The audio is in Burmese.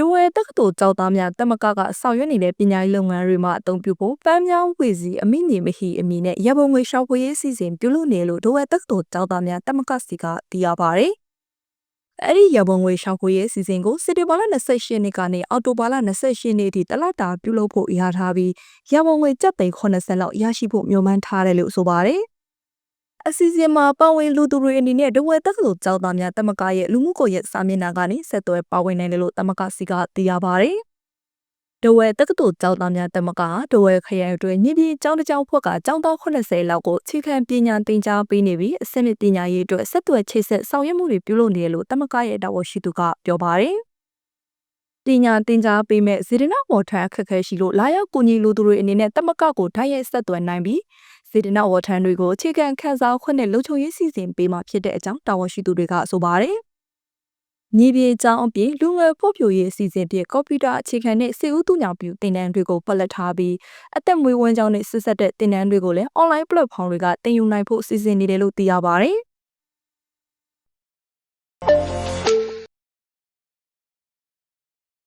ဒဝဲတက္ကသိုလ်ကျောင်းသားများတမကကဆောင်ရွက်နေတဲ့ပညာရေးလုပ်ငန်းတွေမှာအသုံးပြုဖို့ပန်းမြောင်းဝေစီအမိနေမဟီအမိနဲ့ရပုံငွေရှောက်ဖွေရေးစီစဉ်ပြုလုပ်နေလို့ဒဝဲတက္ကသိုလ်ကျောင်းသားများတမကစီကသိရပါဗျ။အဲ့ဒီရပုံငွေရှောက်ခွေရေးစီစဉ်ကိုစက်တင်ဘာလ28ရက်နေ့ကနေအောက်တိုဘာလ28ရက်နေ့အထိတလတာပြုလုပ်ဖို့ရထားပြီးရပုံငွေကျပ်သိန်း80လောက်ရရှိဖို့မျှော်မှန်းထားတယ်လို့ဆိုပါတယ်။ အစီအစဉ်မှာပါဝင်လူသူတွေအနေနဲ့ဒဝဲတက္ကသိုလ်ကျောင်းသားများတမကရဲ့လူမှုကွန်ရက်စာမျက်နှာကနေဆက်သွယ်ပါဝင်နိုင်တယ်လို့တမကစီကသိရပါတယ်။ဒဝဲတက္ကသိုလ်ကျောင်းသားများတမကဒဝဲခရိုင်အတွင်းညပြည်ကျောင်းတစ်ကျောင်းဖွဲ့ကကျောင်းသား80လောက်ကိုခြေခံပညာသင်ကြားပေးနေပြီးအစနစ်ပညာရေးအတွက်ဆက်သွယ်ချိတ်ဆက်ဆောင်ရွက်မှုတွေပြုလုပ်နေတယ်လို့တမကရဲ့တာဝန်ရှိသူကပြောပါတယ်။ပညာသင်ကြားပေးမဲ့ဇေဒနာမော်ထန်အခက်အခဲရှိလို့လာရောက်ကူညီလူသူတွေအနေနဲ့တမကကိုထိုက်ရိုက်ဆက်သွယ်နိုင်ပြီး စေတနာဝထန်တွေကိုအခြေခံခန်းစားခွင့်နဲ့လုံခြုံရေးစီစဉ်ပေးမှာဖြစ်တဲ့အကြောင်းတာဝန်ရှိသူတွေကဆိုပါတယ်။ညီပြေကျောင်းအပြင်လူငယ်ဖို့ပြိုရေးအစီအစဉ်ဖြင့်ကွန်ပျူတာအခြေခံနဲ့စေဦးသူညာပြသင်တန်းတွေကိုပတ်လက်ထားပြီးအသက်မွေးဝမ်းကြောင်းနဲ့ဆက်ဆက်တဲ့သင်တန်းတွေကိုလည်း online platform တွေကသင်ယူနိုင်ဖို့စီစဉ်နေတယ်လို့သိရပါတယ်။